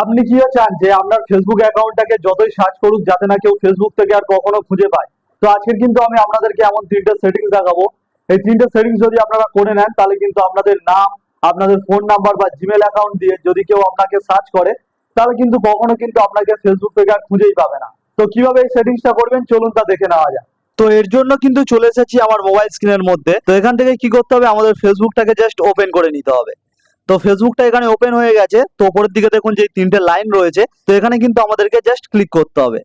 আপনি কি চান যে আপনার ফেসবুক অ্যাকাউন্টটাকে যতই সার্চ করুক যাতে না কেউ ফেসবুক থেকে আর কখনো খুঁজে পায়? তো আজকে কিন্তু আমি আপনাদেরকে এমন তিনটে সেটিংস দেখাবো। এই তিনটে সেটিংস যদি আপনারা করে নেন, তাহলে কিন্তু আপনাদের নাম, আপনাদের ফোন নাম্বার বা জিমেল অ্যাকাউন্ট দিয়ে যদি কেউ আপনাকে সার্চ করে, তাহলে কিন্তু কখনো কিন্তু আপনাকে ফেসবুক থেকে আর খুঁজেই পাবে না। তো কীভাবে এই সেটিংসটা করবেন? চলুন তা দেখে নেওয়া যায় তো এর জন্য কিন্তু চলে এসেছি আমার মোবাইল স্ক্রিনের মধ্যে। তো এখান থেকে কি করতে হবে? আমাদের ফেসবুকটাকে জাস্ট ওপেন করে নিতে হবে। তো ফেসবুকটা এখানে ওপেন হয়ে গেছে। তো ওপরের দিকে দেখুন যে তিনটে লাইন রয়েছে। তো এখানে কিন্তু আমাদেরকে জাস্ট ক্লিক করতে হবে।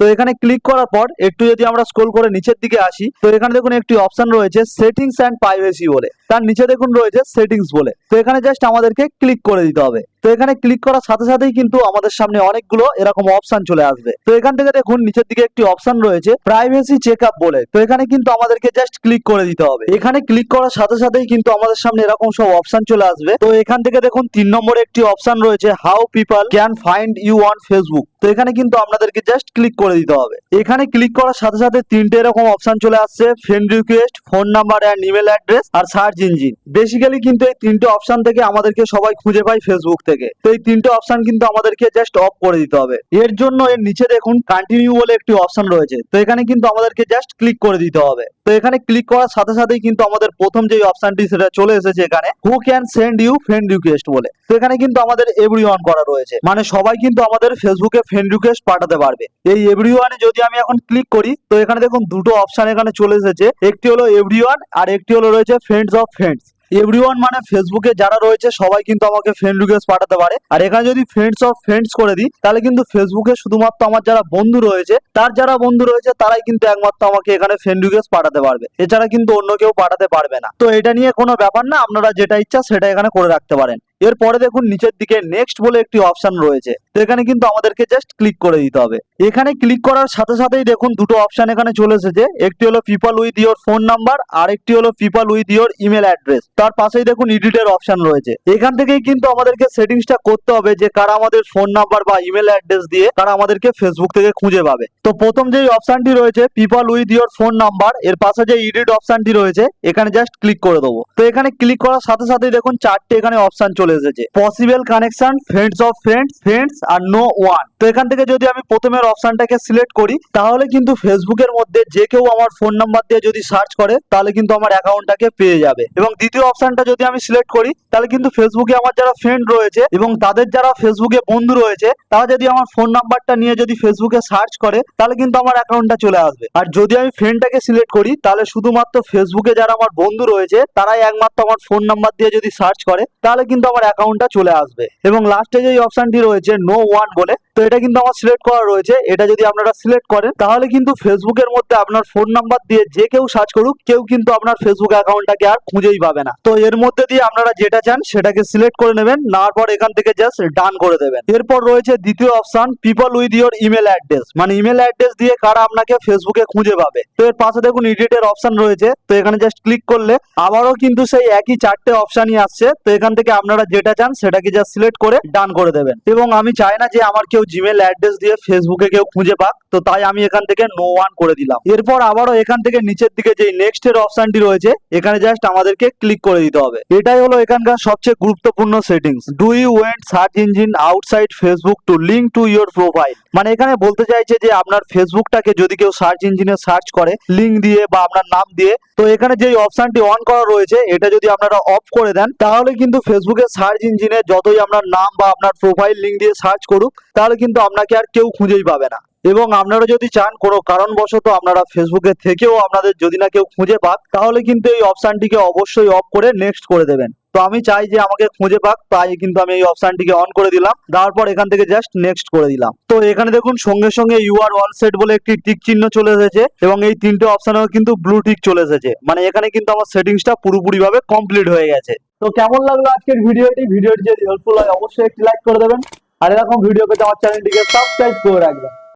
তো এখানে ক্লিক করার পর একটু যদি আমরা স্ক্রল করে নিচের দিকে আসি, তো এখানে দেখুন একটি অপশন রয়েছে সেটিংস অ্যান্ড প্রাইভেসি বলে। তার নিচে দেখুন রয়েছে সেটিংস বলে। তো এখানে জাস্ট আমাদেরকে ক্লিক করে দিতে হবে। তো এখানে ক্লিক করার সাথে সাথেই কিন্তু আমাদের সামনে অনেকগুলো এরকম অপশন চলে আসবে। তো এখান থেকে দেখুন, নিচের দিকে একটি অপশন রয়েছে প্রাইভেসি চেক বলে। তো এখানে কিন্তু আমাদেরকে জাস্ট ক্লিক করে দিতে হবে। এখানে ক্লিক করার সাথে সাথেই কিন্তু আমাদের সামনে এরকম সব অপশন চলে আসবে। তো এখান থেকে দেখুন, তিন নম্বরে একটি অপশন রয়েছে how people can find you on Facebook তো এখানে কিন্তু আপনাদেরকে জাস্ট ক্লিক করে দিতে হবে। এখানে ক্লিক করার সাথে সাথে তিনটে এরকম অপশন চলে আসছে friend request phone number and email address R search engine basically কিন্তু এই তিনটে অপশন থেকে আমাদেরকে সবাই খুঁজে পায় ফেসবুক থেকে। এই তিনটে অপশন কিন্তু আমাদেরকে জাস্ট অফ করে দিতে হবে। এর জন্য এর নিচে দেখুন কন্টিনিউ বলে একটি অপশন রয়েছে। তো এখানে কিন্তু আমাদেরকে জাস্ট ক্লিক করে দিতে হবে। তো এখানে ক্লিক করার সাথে সাথেই কিন্তু আমাদের প্রথম যে অপশনটি সেটা চলে এসেছে এখানে। Who can send you friend request বলে। তো এখানে কিন্তু আমাদের এভরি করা রয়েছে। মানে সবাই কিন্তু আমাদের ফেসবুকে ফ্রেন্ড রিকোয়েস্ট পাঠাতে পারবে। এই এভরি যদি আমি এখন ক্লিক করি, তো এখানে দেখুন দুটো অপশন এখানে চলে এসেছে। একটি হলো এভরি আর একটি হলো রয়েছে ফ্রেন্ডস অফ ফ্রেন্ডস এভরিওয়ান মানে ফেসবুকে যারা রয়েছে, সবাই কিন্তু আমাকে ফ্রেন্ড রিকোয়েস্ট পাঠাতে পারে। আর এখানে যদি ফ্রেন্ডস অফ ফ্রেন্ডস করে দিই, তাহলে কিন্তু ফেসবুকে শুধুমাত্র আমার যারা বন্ধু রয়েছে, তার যারা বন্ধু রয়েছে, তারাই কিন্তু একমাত্র আমাকে এখানে ফ্রেন্ড রিকোয়েস্ট পাঠাতে পারবে। এছাড়া কিন্তু অন্য কেউ পাঠাতে পারবে না। তো এটা নিয়ে কোনো ব্যাপার না, আপনারা যেটা ইচ্ছা সেটা এখানে করে রাখতে পারেন। এরপরে দেখুন নিচের দিকে নেক্সট বলে একটি অপশন রয়েছে। তো এখানে কিন্তু আমাদেরকে জাস্ট ক্লিক করে দিতে হবে। এখানে ক্লিক করার সাথে সাথেই দেখুন দুটো অপশন এখানে চলে এসেছে। একটি হলো people with your phone number আর একটি হলো people with your email address তার পাশেই দেখুন এডিটের অপশন রয়েছে। এখান থেকেই কিন্তু আমাদেরকে সেটিংসটা করতে হবে যে কারা আমাদের ফোন নাম্বার বা ইমেল অ্যাড্রেস দিয়ে কারা আমাদেরকে ফেসবুক থেকে খুঁজে পাবে। তো প্রথম যেই অপশনটি রয়েছে people with your phone number এর পাশে যে এডিট অপশনটি রয়েছে, এখানে জাস্ট ক্লিক করে দেবো। তো এখানে ক্লিক করার সাথে সাথেই দেখুন চারটে এখানে অপশন চলে এসেছে। Possible connection friends of friends friends R no one তো এখান থেকে যদি আমি প্রথমের অপশনটাকে সিলেক্ট করি, তাহলে কিন্তু ফেসবুকের মধ্যে যে কেউ আমার ফোন নাম্বার দিয়ে যদি সার্চ করে, তাহলে কিন্তু আমার অ্যাকাউন্টটাকে পেয়ে যাবে। এবং দ্বিতীয় অপশনটা যদি আমি সিলেক্ট করি, তাহলে কিন্তু ফেসবুকে আমার যারা ফ্রেন্ড রয়েছে এবং তাদের যারা ফেসবুকে বন্ধু রয়েছে, তারা যদি আমার ফোন নাম্বারটা নিয়ে যদি ফেসবুকে সার্চ করে, তাহলে কিন্তু আমার অ্যাকাউন্টটা চলে আসবে। আর যদি আমি ফ্রেন্ডটাকে সিলেক্ট করি, তাহলে শুধুমাত্র ফেসবুকে যারা আমার বন্ধু রয়েছে, তারাই একমাত্র আমার ফোন নাম্বার দিয়ে যদি সার্চ করে, তাহলে কিন্তু আমার অ্যাকাউন্টটা চলে আসবে। এবং লাস্টে যে অপশনটি রয়েছে নো ওয়ান বলে, তো এটা কিন্তু আমার সিলেক্ট করা রয়েছে। এটা যদি আপনারা সিলেক্ট করেন, তাহলে কিন্তু ফেসবুকের মধ্যে আপনার ফোন নাম্বার দিয়ে যে কেউ সার্চ করুক, কেউ কিন্তু আপনার ফেসবুক অ্যাকাউন্টটাকে আর খুঁজেই পাবে না। তো এর মধ্যে দিয়ে আপনারা যেটা চান, সেটাকে সিলেক্ট করে নেবেন, নেওয়ার পর এখান থেকে জাস্ট ডান করে দেবেন। এরপর রয়েছে দ্বিতীয় option people with your email address মানে ইমেল অ্যাড্রেস দিয়ে কারা আপনাকে ফেসবুকে খুঁজে পাবে। তো এর পাশে দেখুন এডিটের অপশন রয়েছে। তো এখানে জাস্ট ক্লিক করলে, আবারও কিন্তু সেই একই চারটে অপশনই আসছে। তো এখান থেকে আপনারা যেটা চান সেটাকে যা সিলেক্ট করে ডান করে দেবেন। এবং আমি চাই না যে আমার কেউ জিমেল অ্যাড্রেস দিয়ে ফেসবুকে কেউ খুঁজে পাক। তো তাই আমি এখান থেকে নো ওয়ান করে দিলাম। এরপর আবারও এখান থেকে নিচের দিকে যে নেক্সট এর অপশনটি রয়েছে, এখানে জাস্ট আমাদেরকে ক্লিক করে দিতে হবে। এটাই হলো এখানকার সবচেয়ে গুরুত্বপূর্ণ settings do you want search engine outside Facebook to link to your profile মানে এখানে বলতে চাইছে যে আপনার ফেসবুকটাকে যদি কেউ সার্চ ইঞ্জিনে সার্চ করে লিঙ্ক দিয়ে বা আপনার নাম দিয়ে, তো এখানে যে অপশনটি অন করা রয়েছে, এটা যদি আপনারা অফ করে দেন, তাহলে কিন্তু ফেসবুকের সার্চ ইঞ্জিনে যতই আপনার নাম বা আপনার প্রোফাইল লিঙ্ক দিয়ে সার্চ করুক, তাহলে কিন্তু আপনাকে আর কেউ খুঁজেই পাবে না। এবং আপনারা যদি চান কোনো কারণবশত আপনারা ফেসবুকে থেকেও আপনাদের যদি না কেউ খুঁজে পাক, তাহলে কিন্তু এই অপশনটিকে অবশ্যই অফ করে নেক্সট করে দেবেন। তো আমি চাই যে আমাকে খুঁজে পাক, তাই কিন্তু আমি এই অপশনটিকে অন করে দিলাম। তারপর এখান থেকে জাস্ট নেক্সট করে দিলাম। তো এখানে দেখুন, সঙ্গে সঙ্গে ইউ আর অল সেট বলে একটি টিক চিহ্ন চলে এসেছে এবং এই তিনটে অপশনেও কিন্তু ব্লু টিক চলে এসেছে। মানে এখানে কিন্তু আমার সেটিংসটা পুরোপুরি ভাবে কমপ্লিট হয়ে গেছে। তো কেমন লাগল আজকের ভিডিওটি? ভিডিওটি যদি হেল্পফুল হয়, অবশ্যই একটি লাইক করে দেবেন। আর এরকম ভিডিও পেতে আমার চ্যানেলটিকে সাবস্ক্রাইব করে রাখবেন।